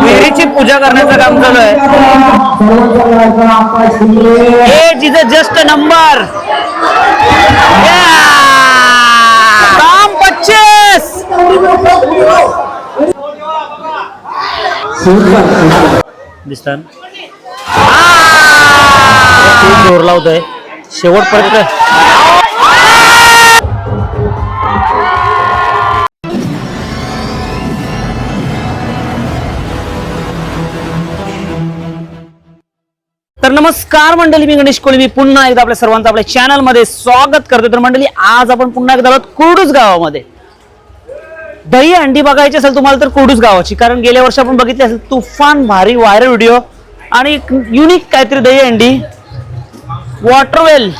विहिरीची पूजा करण्याचं काम चालू आहे. Age is a just number काम पच्चीस. दिसतात खूप जोर लावतोय. शेवटपर्यंत तर नमस्कार मंडळी मी गणेश कोळी. मी पुन्हा एकदा आपल्या सर्वांचं आपल्या चॅनलमध्ये स्वागत करतो तर मंडळी आज आपण पुन्हा एकदा आलोत गावामध्ये. दही अंडी बघायची असेल तुम्हाला तर कुर्डूस गावाची. कारण गेल्या वर्षी आपण बघितले असेल तुफान भारी व्हायरल व्हिडिओ आणि युनिक काहीतरी दही अंडी. वॉटरवेल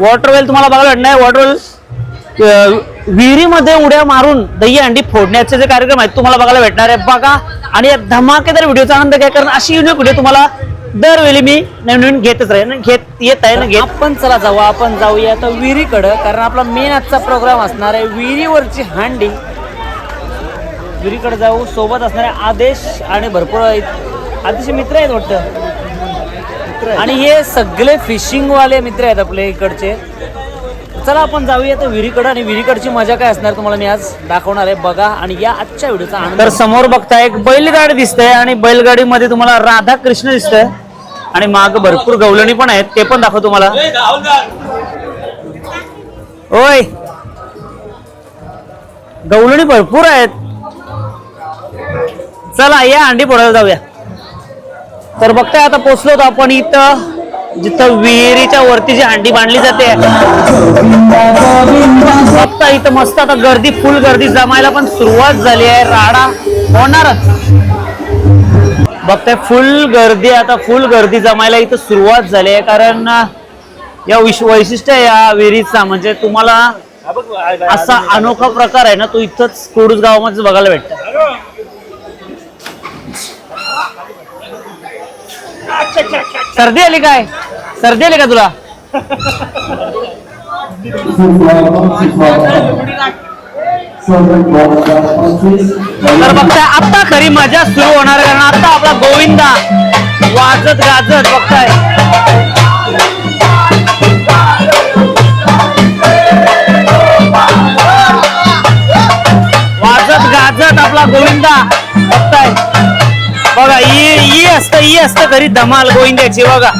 वॉटरवेल तुम्हाला बघायला भेटणार. वॉटरवेल विहिरीमध्ये उड्या मारून दही अंडी फोडण्याचे जे कार्यक्रम आहेत तुम्हाला बघायला भेटणार आहे. बघा आणि या धमाकेदार व्हिडिओचा आनंद घ्या कारण अशी युनिक व्हिडिओ तुम्हाला दरवेळी मी नवीन नवीन घेतच राहील ना घेत येत आहे ना घेत आपण चला जाऊ आपण जाऊया आता विहिरीकडं कारण आपला मेन आजचा प्रोग्राम असणार आहे विहिरीवरची हांडी. विहिरीकडे जाऊ सोबत असणारे आदेश आणि भरपूर आहेत. आदेश मित्र आहेत वाटतं. आणि हे सगळे फिशिंग वाले मित्र आहेत आपले इकडचे. चला आपण जाऊया तर विहिरीकडं आणि विहिरीकडची मजा काय असणार तुम्हाला मी आज दाखवणार आहे. बघा आणि या आजच्या व्हिडिओचा आनंद तर समोर बघता एक बैलगाडी दिसते आणि बैलगाडीमध्ये तुम्हाला राधा कृष्ण दिसतंय. आणि माग भरपूर गवलणी पण आहेत. ते पण दाखव तुम्हाला. होय गवलणी भरपूर आहेत. चला या अंडी फोडायला जाऊया. तर बघताय आता पोचलो आपण इथं जिथं विहिरीच्या वरती जी अंडी बांधली जाते. बघता इथं मस्त आता गर्दी फुल गर्दी जमायला पण सुरुवात झाली आहे. राडा होणारच. बघताय फुल गर्दी आता फुल गर्दी जमायला इथं सुरुवात झाली आहे. कारण या विश वैशिष्ट्य आहे या विहिरीचा. म्हणजे तुम्हाला असा अनोखा प्रकार आहे ना तो इथंच कोडूस गावामध्ये बघायला भेटतो. सर्दी आली काय? सर्दी आली का तुला? तर बघताय आता खरी मजा सुरू होणार कारण आता आपला गोविंदा वाजत गाजत बघताय वाजत गाजत आपला गोविंदा बघताय बघा ई ही असतं ही असतं खरी धमाल गोविंद्याची बघा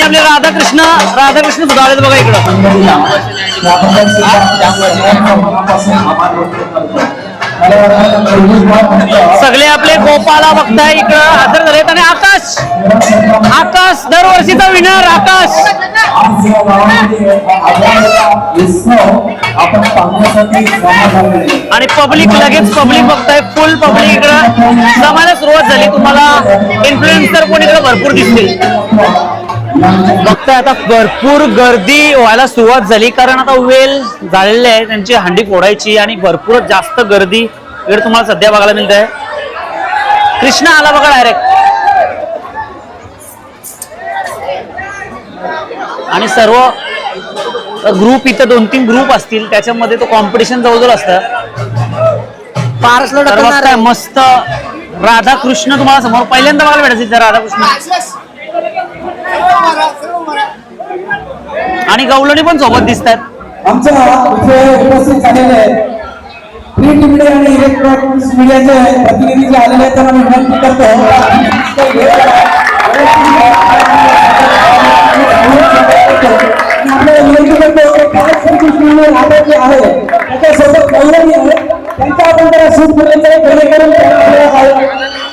आणि आपले राधाकृष्ण राधाकृष्ण सुद्धा बघा इकडं. सगळे आपले गोपाला बघताय इकडं हजर झालेत. आणि आकाश आकाश दरवर्षीचा विनर आकाश. आणि पब्लिक लगेच पब्लिक बघताय फुल पब्लिक इकडं. जमायला सुरुवात झाली. तुम्हाला इन्फ्लुएन्सर कोण इकडं भरपूर दिसतील. बघताय आता भरपूर गर्दी व्हायला सुरुवात झाली कारण आता वेल झालेले आहे त्यांची हंडी फोडायची आणि भरपूर जास्त गर्दी इकडे तुम्हाला सध्या बघायला मिळत आहे कृष्णा आला बघा डायरेक्ट आणि सर्व ग्रुप इथं दोन तीन ग्रुप असतील त्याच्यामध्ये तो कॉम्पिटिशन जवळजवळ असतं. मस्त राधाकृष्ण तुम्हाला समोर पहिल्यांदा बघायला भेटायचं राधाकृष्ण. आणि गवलणी पण सोबत दिसत आहेत आमच्या इथे उपस्थित झालेले प्रिंट मीडिया आणि इलेक्ट्रॉनिक्स मीडियाचे प्रतिनिधी जे आलेले आहेत त्यांना मी विनंती करतो. आपल्याला विनंती करतो की पाच श्रीकृष्ण राधा जे आहे. त्याच्यासोबत गौरवी आहे. त्यांचा आपण जरा सूट करायचं आहे जेणेकरून आपल्याला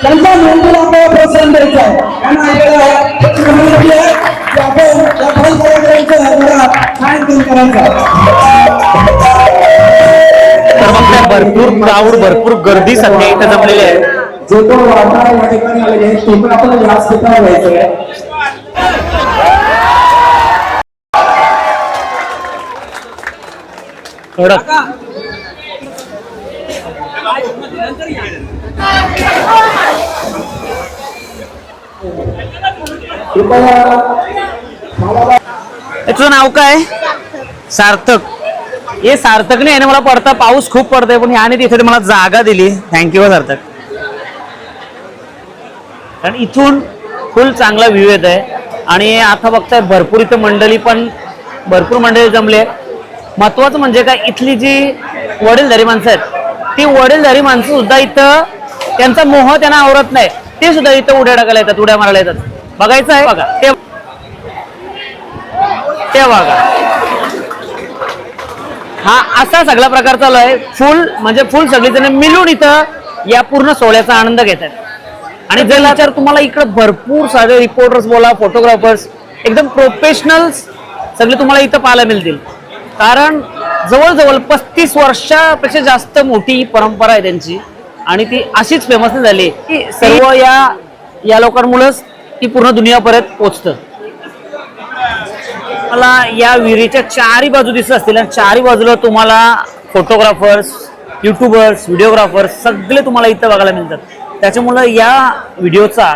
त्यांच्या आपल्याला प्रोत्साहन द्यायचं आहे. त्यांना आपल्याला आहे आपण या जरा करायचं आहे. भरपूर क्राऊड भरपूर गर्दी सध्या इथे जमलेली आहे. जो तो वाटा या ठिकाणी आलेले आहेत ते पण ठिकाणी व्हायचं आहे. कडक त्याचं नाव काय? सार्थक. हे सार्थक नाही याने मला पडता पाऊस खूप पडतोय पण ह्याने तिथे मला जागा दिली. Thank you Sarthak. कारण इथून फुल चांगला व्ह्यू येत आहे आणि आता बघताय भरपूर इथं मंडळी पण भरपूर मंडळी जमले. महत्वाचं म्हणजे काय इथली जी वडीलधारी माणसं आहेत ती वडीलधारी माणसं सुद्धा इथं त्यांचा मोह त्यांना आवरत नाही. ते सुद्धा इथं उड्या टाकायला येतात उड्या मारायला येतात. बघायचं आहे बघा. ते ते बघा. हा असा सगळा प्रकार चालू आहे. फुल म्हणजे फुल सगळी जण मिळून इथं या पूर्ण सोहळ्याचा आनंद घेतात आणि जर विचार तुम्हाला इकडं भरपूर सारे रिपोर्टर्स बोला फोटोग्राफर्स एकदम प्रोफेशनल्स सगळे तुम्हाला इथं पाहायला मिळतील. कारण जवळजवळ पस्तीस वर्षापेक्षा जास्त मोठी ही परंपरा आहे त्यांची. आणि ती अशीच फेमस झाली की सर्व या या लोकांमुळेच ती पूर्ण दुनियापर्यंत पोचतं. मला या विहिरीच्या चारही बाजू दिसत असतील आणि चारही बाजूला तुम्हाला फोटोग्राफर्स युट्यूबर्स व्हिडिओग्राफर्स सगळे तुम्हाला इथं बघायला मिळतात. त्याच्यामुळं या व्हिडिओचा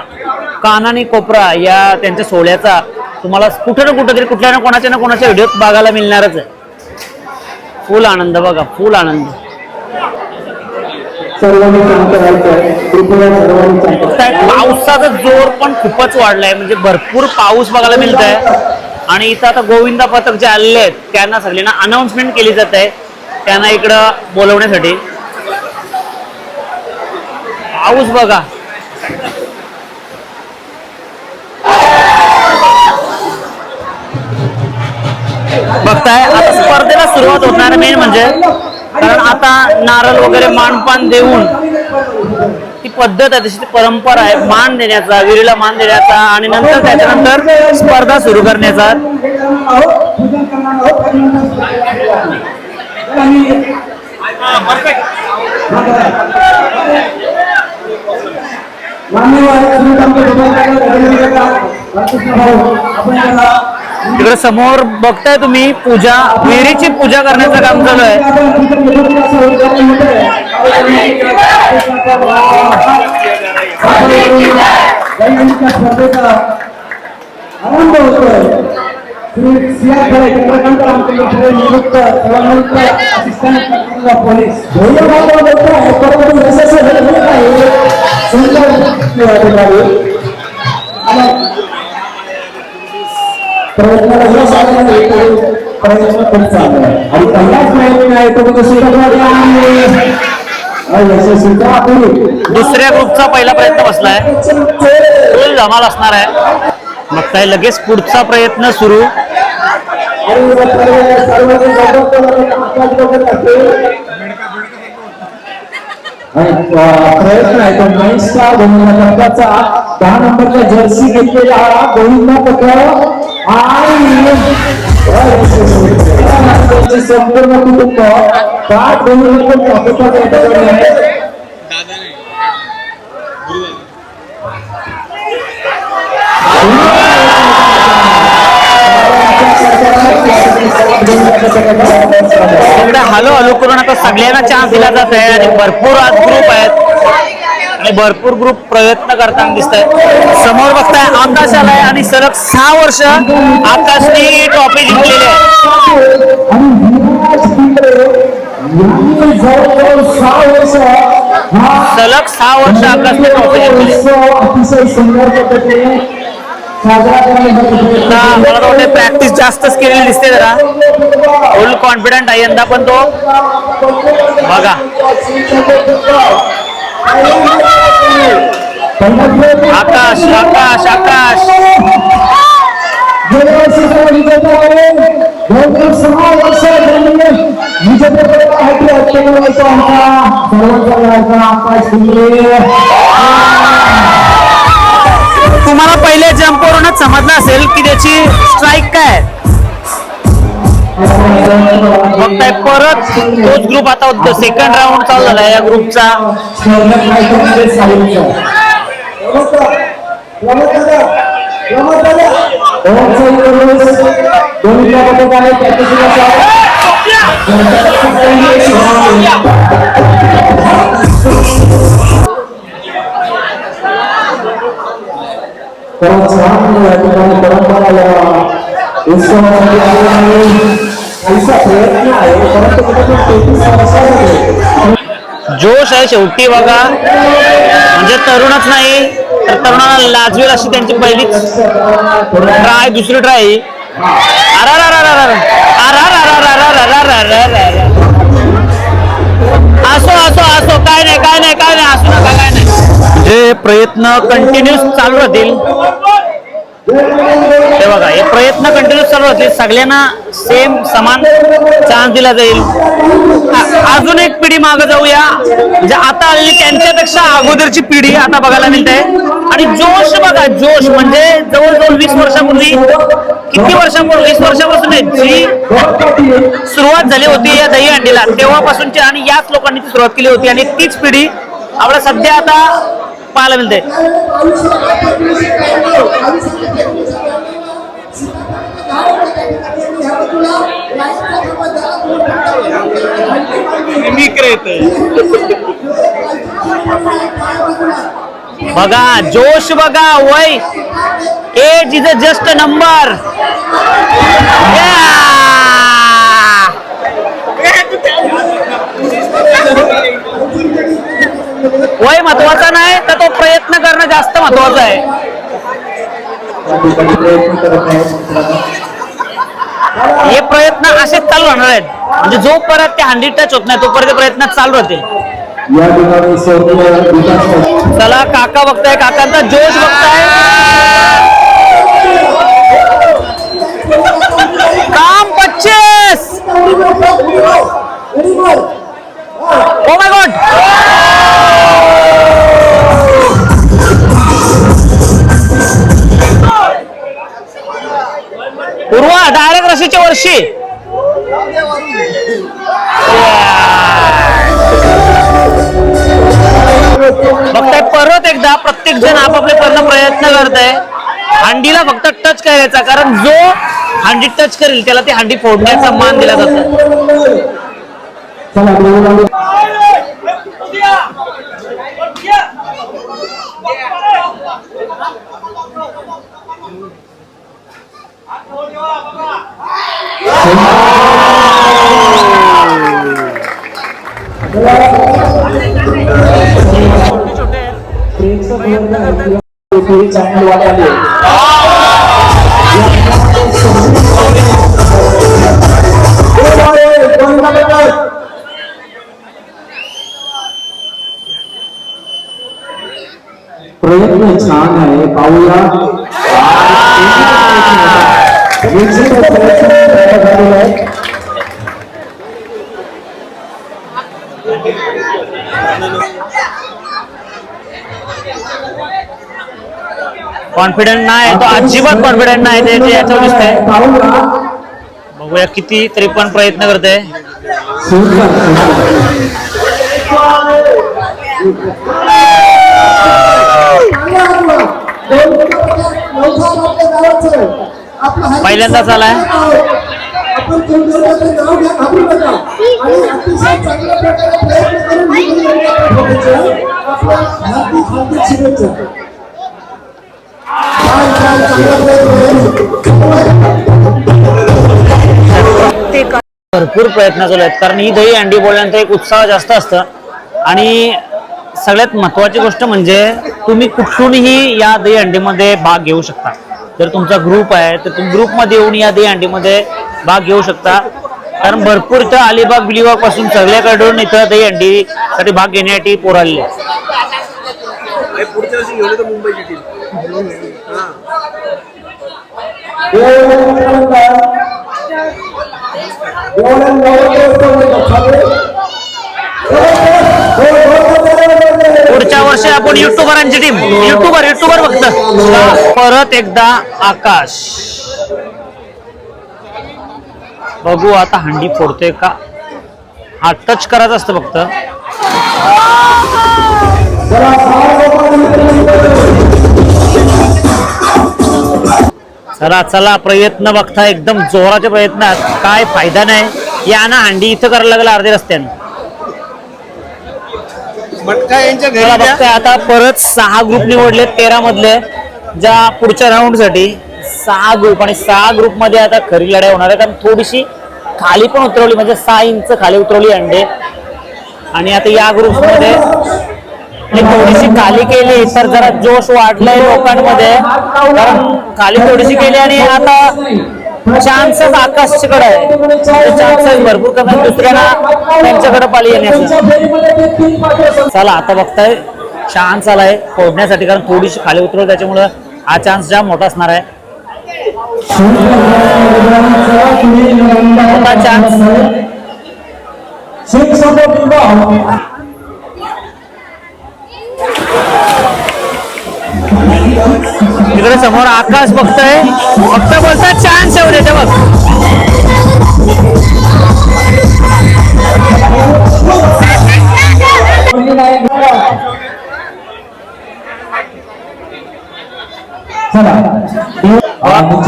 कानाने कोपरा या त्यांच्या सोहळ्याचा तुम्हाला कुठं ना कुठं तरी कुठल्या ना कोणाच्या ना कोणाच्या व्हिडिओत बघायला मिळणारच आहे. फुल आनंद बघा फुल आनंद पावसाचा जोर पण खूपच वाढलाय. म्हणजे भरपूर पाऊस बघायला मिळत आहे आणि इथं आता गोविंदा पथक जे आलेले आहेत त्यांना सगळ्यांना अनाउन्समेंट केली जात आहे. त्यांना इकडं बोलवण्यासाठी. पाऊस बघा. बघताय आता स्पर्धेला सुरुवात होणार मेन म्हणजे कारण आता नारळ वगैरे मानपान देऊन ती पद्धत आहे तशी ती परंपरा आहे मान देण्याचा विहिरीला मान देण्याचा आणि नंतर त्याच्यानंतर स्पर्धा सुरू करण्याचा. आपण तिकडे समोर बघताय तुम्ही पूजा विहिरीची पूजा करण्याचं काम चालू आहे. आनंद होतोय. श्री सी चंद्रकांत रामचंद्र निवृत्त सेवानिवृत्त असिस्टंट पोलीस भैया बोलतो आहे परंतु यशस्वी नाही सुंदर अधिकारी आणि प्रयत्नाला यश आलेलं नाही प्रयत्न खूप चालू आहे आणि पहिलाच प्रयत्न आहे तो म्हणजे दुसऱ्या ग्रुपचा पहिला प्रयत्न बसलाय. फुल धमाल असणार आहे. बघताय लगेच पुढचा प्रयत्न सुरू आणि सर्वांनी गौरव महत्वाची वगैरे असते आणि अं, प्रयत्न आहे तो महेशचा गोविंदा पथकाचा दहा नंबरचा जर्सी घेतलेला हा गोविंदा पथक आणि त्यांचे संपूर्ण कुटुंब पाच गोविंदा पथकाच्या याच्याकडे आहे. सगळं हलो हलो करून आता सगळ्यांना चान्स दिला जात आहे आणि भरपूर आज ग्रुप आहेत. आणि भरपूर ग्रुप प्रयत्न करताना दिसत आहेत समोर बघताय आकाश आलाय आणि सलग सहा वर्ष आकाशने ट्रॉफी जिंकलेली आहे. सलग सहा वर्ष आकाशने ट्रॉफी जिंकली मला वाटतं प्रॅक्टिस जास्तच केलेली दिसते जरा. फुल कॉन्फिडंट आहे यंदा पण तो. बघा. आकाश आकाश आकाश. सहा वर्ष आकाश तुम्हाला पहिले जम्पवरूनच समजलं असेल की त्याची स्ट्राईक काय आहे. बघताय परत तोच ग्रुप आता सेकंड राऊंड चालू झाला या ग्रुपचा परत या ठिकाणी परंपरा या उत्सवासाठी आलेला आहे. काहीसा प्रयत्न आहे परंतु कुठेतरी तेहतीस वर्षामध्ये जोश आहे शेवटी बघा. म्हणजे तरुणच नाही तर तरुणाला लाजवेल अशी त्यांची पहिलीच ट्राय दुसरी ट्राय असो असो असो काय नाही काय नाही काय नाही असू नका काय नाही. म्हणजे प्रयत्न कंटिन्यूस चालू राहतील हे बघा हे प्रयत्न कंटिन्यू चालू होते सगळ्यांना सेम समान चान्स दिला जाईल. अजून एक पिढी मागे जाऊया. म्हणजे आता आलेली त्यांच्यापेक्षा अगोदरची पिढी आता बघायला मिळते. आणि जोश बघा जोश. म्हणजे जवळजवळ वीस वर्षापूर्वी किती वर्षापूर्वी वीस वर्षापासून जी सुरुवात झाली होती या दही अंडीला तेव्हापासूनची आणि याच लोकांनी ती सुरुवात केली होती. आणि तीच पिढी आपला सध्या आता पाहायला मिळते बघा जोश बघा वय age is a just number वय महत्त्वाचा नाही तर तो प्रयत्न करणं जास्त महत्वाचं आहे. हे प्रयत्न असेच चालू राहणार आहेत. म्हणजे जोपर्यंत ते हंडी टच होत नाही तोपर्यंत प्रयत्न चालू राहतील. चला काका बघताय काकांचा जोश बघताय. काम पच्चीस. Oh my God Purva direct रशीच्या वर्षी बघताय परत एकदा प्रत्येक जण आपापले करणं प्रयत्न करत आहे फक्त टच करायचा कारण जो हांडी टच करेल त्याला ती हांडी फोडण्याचा मान दिला जातो. चला बोलू प्रेक्षक वर्ग आहे किंवा TV चॅनल वाले प्रयत्न छान आहे पाहूया निश्चित प्रयत्न कॉन्फिडंट नाही तो अजिबात कॉन्फिडंट नाही ते याच्यावर दिसतंय पाहूया बघूया किती तरी पण प्रयत्न करते सुंदर सुंदर पहिल्यांदाच आलाय. आपण भरपूर प्रयत्न चालू आहेत. कारण ही दही अंडी बोलल्यानंतर एक उत्साह जास्त असतं. आणि सगळ्यात महत्वाची गोष्ट म्हणजे तुम्ही कुठूनही या दही अंडीमध्ये भाग घेऊ शकता. जर तुमचा ग्रुप आहे तर तुम्ही ग्रुपमध्ये येऊन या दही अंडीमध्ये भाग घेऊ शकता. कारण भरपूर इथं अलिबाग बिलिबागपासून सगळ्याकडून इथं दही अंडीसाठी भाग घेण्यासाठी पोर आलेले पुढच्या वर्षी पुढच्या वर्षी आपण युट्यूबरांची टीम युट्यूबर युट्यूबर फक्त. परत एकदा आकाश. बघू आता हंडी फोडतोय का? हा टच करायचं असतं फक्त. चला चला प्रयत्न बघता एकदम जोराचे प्रयत्न आहेत काय फायदा नाही. या ना हंडी इथं करायला लागला अर्धे रस्त्यानं. मटका यांच्या चला घरी द्या. बघताय आता परत सहा ग्रुप निवडले तेरा मधले ज्या पुढच्या राऊंडसाठी सहा ग्रुप आणि सहा ग्रुपमध्ये आता खरी लढाई होणार आहे. कारण थोडीशी खाली पण उतरवली म्हणजे सहा इंच खाली उतरवली अंडे. आणि आता या ग्रुपमध्ये ही थोडीशी खाली केली तर जरा जोश वाढलाय लोकांमध्ये. कारण खाली थोडीशी केली आणि आता चान्सेस आकाशकडे आहे. चान्सेस भरपूर करणार दुसऱ्यांना त्यांच्याकडे पाली चला आता बघताय. चान्स आलाय फोडण्यासाठी कारण थोडीशी खाली उतरव त्याच्यामुळं हा चान्स जाम मोठा असणार आहे. मोठा चान्स तिकडे समोर आकाश बघतोय. फक्त बोलतात चान्स येऊ देते बघ.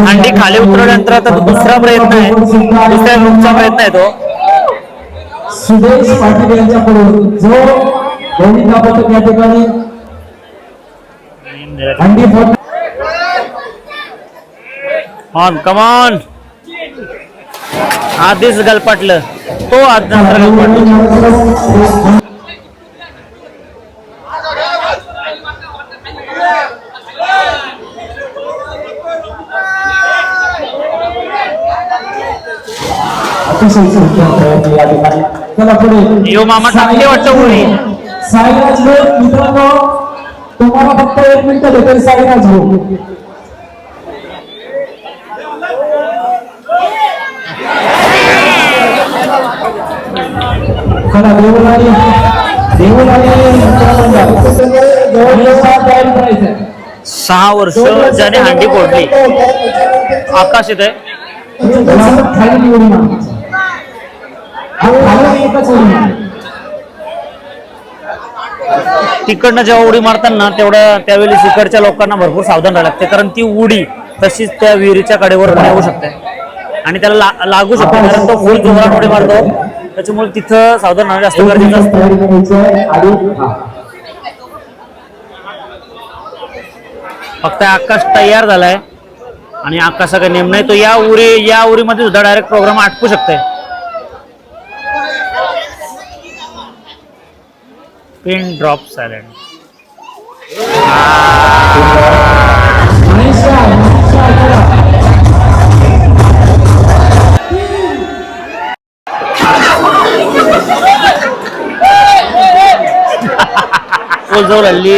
अंडी खाली उतरवल्यानंतर आता तो दुसरा प्रयत्न आहे. दुसऱ्या ग्रुपचा प्रयत्न आहे तो. सुदेश पाटील यांच्याकडून जो दोन्ही या ठिकाणी अंडी ऑन कमॉन आधीच गलपाटलं तो आज नंतर यो मामा टाकते वाटतं उडी साईराज भाऊ मित्रांनो तुम्हाला फक्त एक मिनिट देते साईराज भाऊ. जवळजवळ तयारी करायचं सहा वर्ष ज्याने हंडी फोडली. आकाश येत आहे तिकडनं जेव्हा उडी मारतात ना तेवढ्या त्यावेळी इकडच्या लोकांना भरपूर सावधान राहावं लागते. कारण ती उडी तशीच त्या विहिरीच्या कडेवर पण येऊ शकते. आणि त्याला लागू शकते. कारण तो फुल जोरात उडी मारतो. त्याच्यामुळे तिथं सावधान राहणं जास्त गरजेचं असतं. तयारी करायचं आणि हा. फक्त आकाश तयार झालाय. आणि आकाशाचा नेम नाही तो या उरी या उरीमध्ये सुद्धा डायरेक्ट प्रोग्राम आटपू शकते पिन ड्रॉप सायलेंट तो जो हल्ली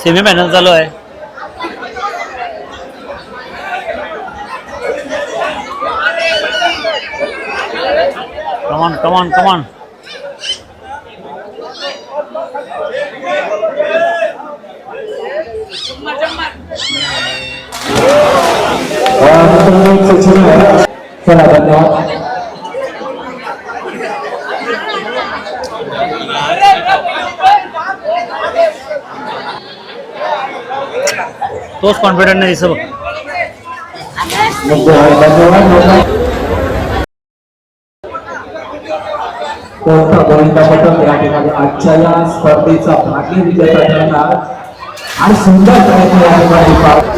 सेमी फायनल चालू आहे कमान कमान कमान चला तोच कॉन्फिडंट नाही दिसत बघ. धन्यवाद कोणता गोविंदाबद्दल या ठिकाणी आजच्या या स्पर्धेचा भाग्य विजेता ठरणार आणि सुंदर प्रयत्न या ठिकाणी पार-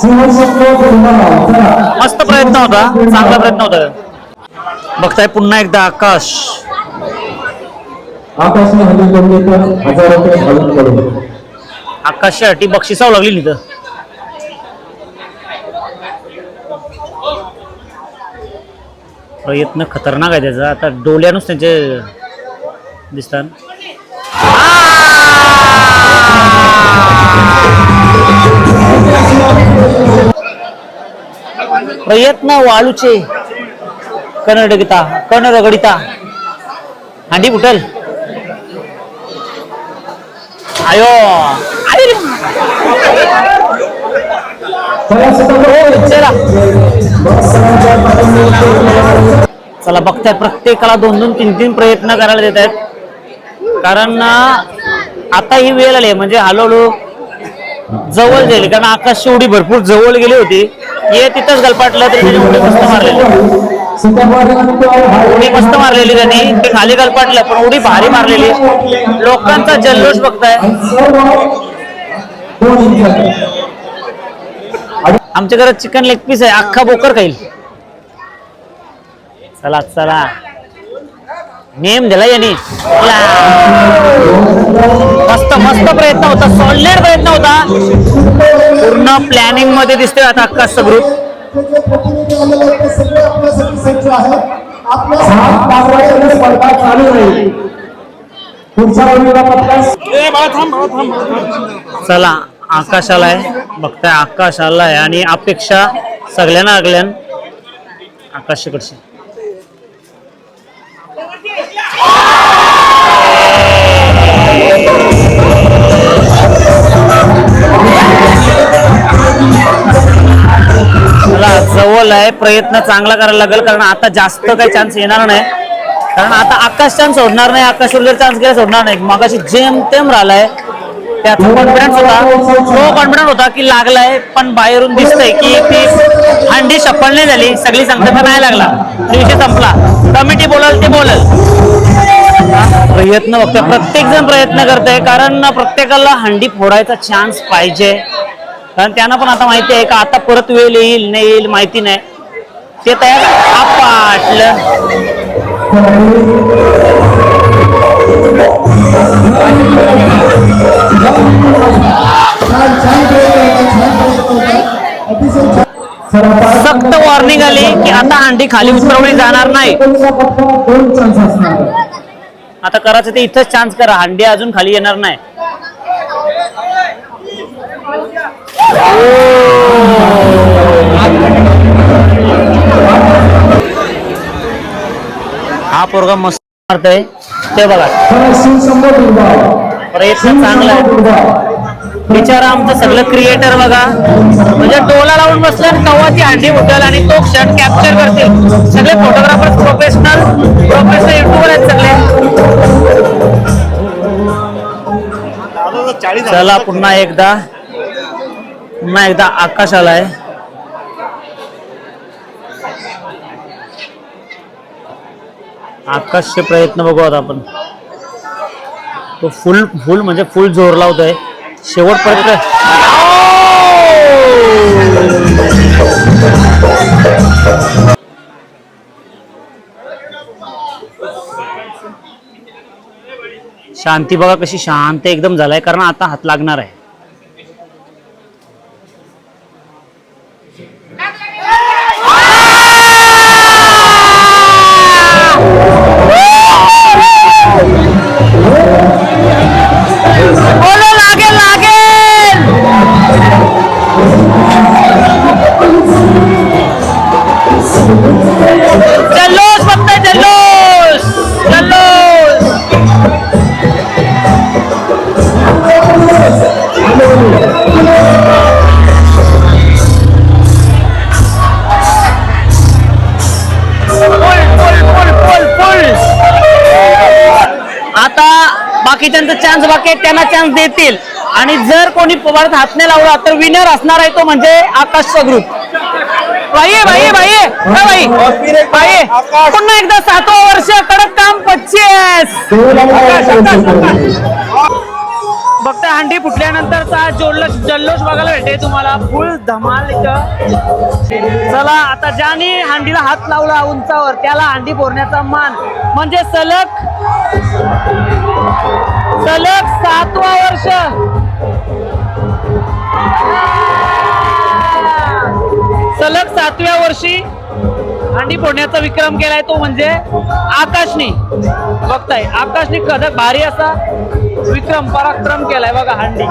सिंहस्वप्न पूर्ण चला. मस्त प्रयत्न होता. चांगला प्रयत्न होता. बघताय पुन्हा एकदा आकाश. आकाशने हल्ली करून हजार करून. आकाशच्या अटी बक्षिसावं लागली तिथं प्रयत्न खतरनाक आहे त्याचा. आता डोल्यानुच त्यांचे दिसतात. प्रयत्न वाळूचे कनडगिता कनरगडिता हांडी फुटल आयो. चला बघताय प्रत्येकाला दोन दोन तीन तीन प्रयत्न करायला देत आहेत. कारण आता ही वेळ आली आहे, म्हणजे हळूहळू जवळ गेली. कारण आकाश उडी भरपूर जवळ गेली होती. हे तिथंच गलपाटलं तरी त्याने उडी मस्त मारलेली. उडी मस्त मारलेली त्यांनी. ते खाली गलपाटलं पण उडी भारी मारलेली. लोकांचा जल्लोष बघताय. आमच्या घरात चिकन लेग पीस आहे. अख्खा बोकर खाईल. चला चला. नेम दिला यांनी. मस्त मस्त प्रयत्न होता. सॉलिड प्रयत्न होता. पूर्ण प्लॅनिंगमध्ये दिसतोय आता अख्खा ग्रुप चला. आकाशाला आहे. बघताय आकाशाला आहे आणि अपेक्षा सगळ्यांना लागल्यान आकाशाकडची जवळ आहे. प्रयत्न चांगला करायला लागेल कारण आता जास्त काही चान्स येणार नाही. कारण आता आकाश चान्स सोडणार नाही आकाश चान्स घ्यायला सोडणार नाही. मगाशी जेम तेम राहिलाय त्याचा कॉन्फिडन्स होता. तो कॉन्फिडन्स होता की लागलाय पण बाहेरून दिसतंय की ती हंडी सफल नाही झाली. सगळी सांगता नाही लागला. विषय संपला. कमिटी बोलल ते बोलल. प्रयत्न बघतोय. प्रत्येक जण प्रयत्न करतोय कारण प्रत्येकाला हंडी फोडायचा चान्स पाहिजे. कारण त्यांना पण आता माहिती आहे का आता परत वेळ येईल नाही येईल माहिती नाही. ते तयार आपलं सक्त वॉर्निंग आली की आता हंडी खाली उतरवली जाणार नाही. आता करायचं ते इथंच चान्स करा. हंडी अजून खाली येणार नाही. हा पोरगा मस्त मारतोय. ते बघा. प्रयत्न चांगला आहे. उभा बिचारा आमचं सगळं क्रिएटर बघा. म्हणजे टोला लावून बसलं तेव्हा ती हंडी उठेल आणि तो क्षण कॅप्चर करतील. सगळे फोटोग्राफर प्रोफेशनल प्रोफेशनल युट्यूबर आहेत सगळे. चला पुन्हा एकदा. पुन्हा एकदा आकाश आलाय. आकाशचे प्रयत्न बघू आता आपण. तो फुल फुल म्हणजे फुल जोर लावतोय. शेवटपर्यंत शांती बघा कशी शांत एकदम झालाय कारण आता हात लागणार आहे. आता बाकीच्यांचा चान्स बाकी त्यांना चान्स देतील. आणि जर कोणी परत हात नाही लावला तर विनर असणार आहे तो म्हणजे आकाशचा ग्रुप भाई भाई भाई भाई. भाई पुन्हा एकदा सातवा वर्ष कडक काम पच्चीस. बघता हंडी फुटल्यानंतरचा जल्लोष जल्लोष बघायला भेटे तुम्हाला. फुल धमाल चला आता ज्याने हंडीला हात लावला उंचावर त्याला हंडी फोडण्याचा मान. म्हणजे सलग सलग सातवा वर्ष. सलग सातव्या वर्षी हंडी फोडण्याचा विक्रम केलाय तो म्हणजे आकाशनी. बघताय आकाशनी कदक भारी असा. विक्रम पराक्रम केलाय बघा हंडी.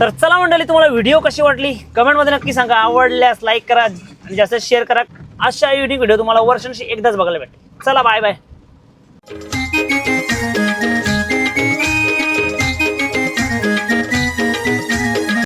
तर चला मंडळी तुम्हाला व्हिडिओ कशी वाटली? कमेंटमध्ये नक्की सांगा. आवडल्यास लाईक करा आणि जास्त शेअर करा. अशा युनिक व्हिडिओ तुम्हाला वर्षांशी एकदाच बघायला भेटेल. चला बाय बाय